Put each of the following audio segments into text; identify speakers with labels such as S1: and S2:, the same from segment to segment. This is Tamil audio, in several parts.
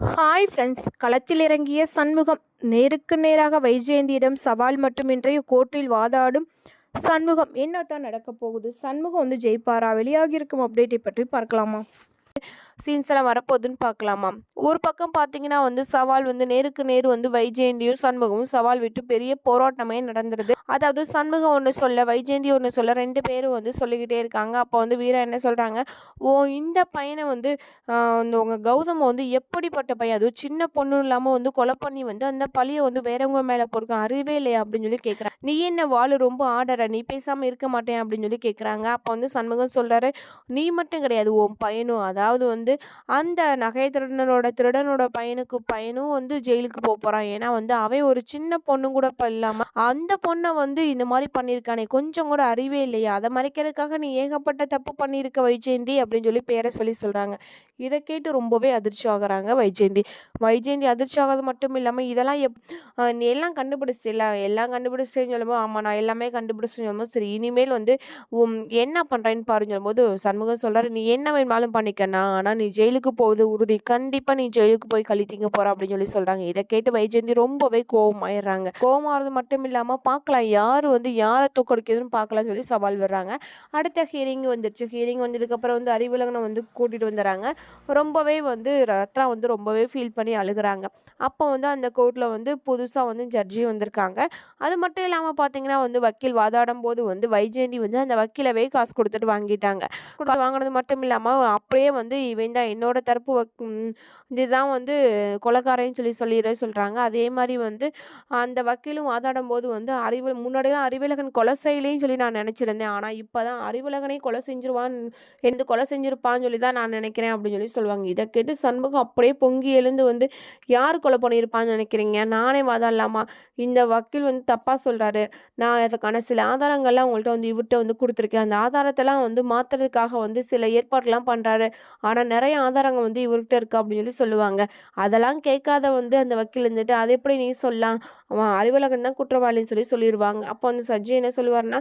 S1: ஹாய் ஃப்ரெண்ட்ஸ் களத்தில் இறங்கிய சண்முகம். நேருக்கு நேராக வைஜெயந்தியிடம் சவால் மட்டுமின்றி கோர்ட்டில் வாதாடும் சண்முகம். என்ன தான் நடக்கப் போகுது? சண்முகம் வந்து ஜெயிப்பாரா? வெளியாகியிருக்கும் அப்டேட்டை பற்றி பார்க்கலாமா? சீன்ஸ் எல்லாம் வரப்போகுதுன்னு பார்க்கலாமா? ஒரு பக்கம் பார்த்தீங்கன்னா வந்து சவால் வந்து நேருக்கு நேர் வந்து வைஜெயந்தியும் சண்முகமும் சவால் விட்டு பெரிய போராட்டமே நடந்துருது. அதாவது சண்முகம் ஒன்று சொல்ல வைஜெயந்தி ஒன்று சொல்ல ரெண்டு பேரும் வந்து சொல்லிக்கிட்டே இருக்காங்க. அப்போ வந்து வீரா என்ன சொல்கிறாங்க ஓ இந்த பையனை வந்து உங்கள் கௌதம் வந்து எப்படிப்பட்ட பையன்? அதுவும் சின்ன பொண்ணு இல்லாமல் வந்து கொலை பண்ணி வந்து அந்த பழியை வந்து வேறவங்க மேலே போடுக்க அறிவே இல்லையா? அப்படின்னு சொல்லி கேட்குறாங்க நீ என்ன வாள்? ரொம்ப ஆடுற. நீ பேசாமல் இருக்க மாட்டேன். அப்படின்னு சொல்லி கேட்குறாங்க அப்போ வந்து சண்முகம் சொல்கிறாரு நீ மட்டும் கிடையாது. உன் பையனும் அதாவது வந்து வந்து அந்த நகை திருடனோட திருடனோட பையனுக்கு பையனும் வந்து ஜெயிலுக்கு போக போகிறான் ஏன்னா வந்து அவன் ஒரு சின்ன பொண்ணு கூட இப்போ இல்லாமல் அந்த பொண்ணை வந்து இந்த மாதிரி பண்ணியிருக்கானே கொஞ்சம் கூட அறிவே இல்லையா. அதை மறைக்கிறதுக்காக நீ ஏகப்பட்ட தப்பு பண்ணியிருக்க வைஜெயந்தி அப்படின்னு சொல்லி பேரை சொல்லி சொல்கிறாங்க இதை கேட்டு ரொம்பவே அதிர்ச்சி ஆகுறாங்க வைஜெயந்தி. வைஜெயந்தி அதிர்ச்சி ஆகாது மட்டும் இல்லாமல் இதெல்லாம் எப் நீ எல்லாம் கண்டுபிடிச்சிட்டில எல்லாம் கண்டுபிடிச்சிட்டேன்னு சொல்லும்போது ஆமாம் நான் எல்லாமே கண்டுபிடிச்சேன்னு சொல்லும்போது சரி இனிமேல் வந்து உம், என்ன பண்ணுறேன்னு பாருன்னு சொல்லும்போது சண்முகம் சொல்கிறார் நீ என்ன வேணுமாலும் பண்ணிக்கண்ணா ஆனால் நீ ஜெயிலுக்கு போவது உறுதி. கண்டிப்பாக நீ ஜெயிலுக்கு போய் கழித்திங்க போகிற அப்படின்னு சொல்லி சொல்கிறாங்க இதை கேட்டு வைஜெயந்தி ரொம்பவே கோவமாயிடுறாங்க. கோபமாகிறது மட்டும் இல்லாமல் பார்க்கலாம். யார் வந்து யாரை தூக்கடிக்கிறதுன்னு பார்க்கலாம்னு சொல்லி சவால் விடுறாங்க. அடுத்த ஹியரிங் வந்துருச்சு. ஹியரிங் வந்ததுக்கப்புறம் வந்து அறிவிலங்கனை வந்து கூட்டிகிட்டு வந்துடுறாங்க. ரொம்பவே வந்து ரத்னா வந்து ரொம்பவே ஃபீல் பண்ணி அழுகுறாங்க. அப்போ வந்து அந்த கோர்ட்டில் வந்து புதுசாக வந்து ஜட்ஜி வந்திருக்காங்க. அது மட்டும் இல்லாமல் பார்த்தீங்கன்னா வந்து வக்கீல் வாதாடும் போது வந்து வைஜெயந்தி வந்து அந்த வக்கீலவே காசு கொடுத்துட்டு வாங்கிட்டாங்க. வாங்கினது மட்டும் இல்லாமல் அப்படியே வந்து இவன் தான் என்னோட தரப்பு வக் இதுதான் வந்து கொலக்காரன்னு சொல்லி சொல்லிட சொல்கிறாங்க அதே மாதிரி வந்து அந்த வக்கீலும் வாதாடும் போது வந்து அறிவு முன்னாடியெல்லாம் அறிவுலகன் கொலை செய்யலையும் சொல்லி நான் நினச்சிருந்தேன். ஆனால் இப்போ தான் அறிவுலகனே கொலை செஞ்சிருவான் எந்த கொலை செஞ்சிருப்பான்னு சொல்லி தான் நான் நினைக்கிறேன் அப்படின்னு சொல்லி சொல்லுவாங்க. இதை கேட்டு சண்முகம் அப்படியே பொங்கி எழுந்து வந்து யார் கொலை பண்ணியிருப்பான்னு நினைக்கிறீங்க? நானே வாதாடலாமா? இந்த வக்கீல் வந்து தப்பாக சொல்கிறாரு நான் அதுக்கான சில ஆதாரங்கள்லாம் உங்கள்கிட்ட வந்து இவர்கிட்ட வந்து கொடுத்துருக்கேன். அந்த ஆதாரத்தெல்லாம் வந்து மாற்றுறதுக்காக வந்து சில ஏற்பாடுலாம் பண்ணுறாரு ஆனால் நிறைய ஆதாரங்கள் வந்து இவர்கிட்ட இருக்குது அப்படின்னு சொல்லி சொல்லுவாங்க. அதெல்லாம் கேட்காத வந்து அந்த வக்கீல் இருந்துட்டு அது எப்படி நீ சொல்லலாம்? அவன் அறிவுலகன் தான் குற்றவாளின்னு சொல்லி சொல்லிடுவாங்க அப்போ வந்து சஜ்ஜி என்ன சொல்லுவார்னா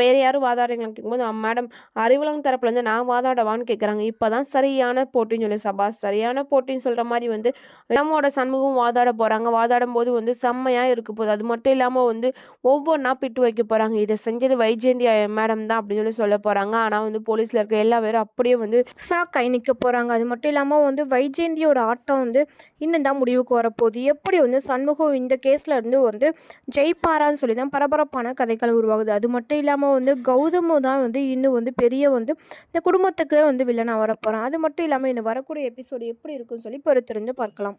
S1: வேறு யாரும் வாதாடுறீங்களான்னு கேட்கும்போது மேடம் அறிவுலகம் தரப்புல இருந்து நான் வாதாடவான்னு கேட்குறாங்க. இப்போ தான் சரியான போட்டின்னு சொல்லி சபாஸ் சரியான போட்டின்னு சொல்கிற மாதிரி வந்து நம்மோட சண்முகம் வாதாட போகிறாங்க வாதாடும் போது வந்து செம்மையாக இருக்க போகுது. அது மட்டும் இல்லாமல் வந்து ஒவ்வொன்றா பிட்டு வைக்க போகிறாங்க இதை செஞ்சது வைஜெயந்தி மேடம் தான் அப்படின்னு சொல்லி சொல்ல போகிறாங்க ஆனால் வந்து போலீஸில் இருக்க எல்லா பேரும் அப்படியே வந்து சாக்காய் நிற்க போகிறாங்க அது மட்டும் இல்லாமல் வந்து வைஜெயந்தியோட ஆட்டம் வந்து இன்னும் தான் முடிவுக்கு வரப்போகுது. எப்படி வந்து சண்முகம் இந்த கேஸில் இருந்து வந்து ஜெயிப்பாரான்னு சொல்லி தான் பரபரப்பான கதைகள் உருவாகுது. அது மட்டும் இல்லாமல் வந்து கௌதமும் தான் வந்து இன்னும் வந்து பெரிய வந்து இந்த குடும்பத்துக்கு வந்து வில்லனாக வரப்போகிறான் அது மட்டும் இல்லாமல் இன்னும் வரக்கூடிய எபிசோடு எப்படி இருக்குன்னு சொல்லி பொறுத்திருந்து பார்க்கலாம்.